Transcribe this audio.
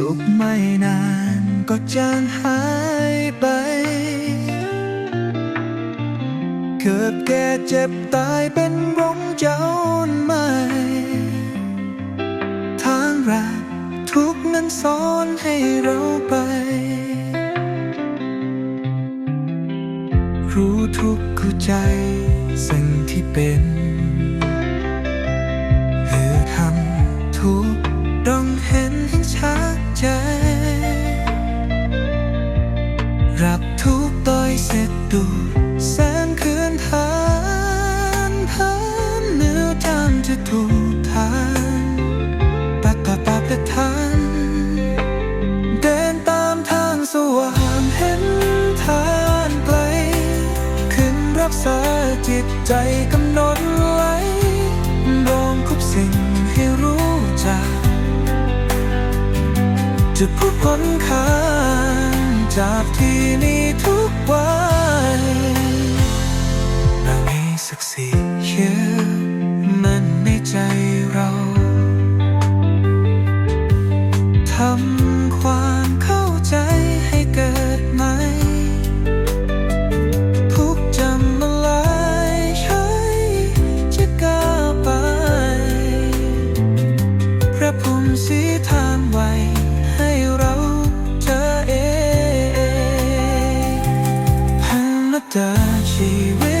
สุขไม่นานก็จางหายไป เกิดแก่เจ็บตายเป็นวงเจ้าใหม่ ทางรักทุกนั้นสอนให้เราไป รู้ทุกข์เข้าใจสิ่งที่เป็น รับทุกต่อยเสร็จดูแสงคืนทานพันเนื้อจามจะถูกทานปะปะปะปะทานเดินตามทางสว่างเห็นทางไกลขึ้นรักษาจิตใจกำหนดไว้ลองคุบสิ่งให้รู้จักจะพูดผลข้า จากที่นี่ทุกวันเราให้สักสีเยือมันในใจเราทำความเข้าใจให้เกิดไหม ทุกจำมาลายใช้จะก้าไป พระภูมิสีทางไว้ 的气味。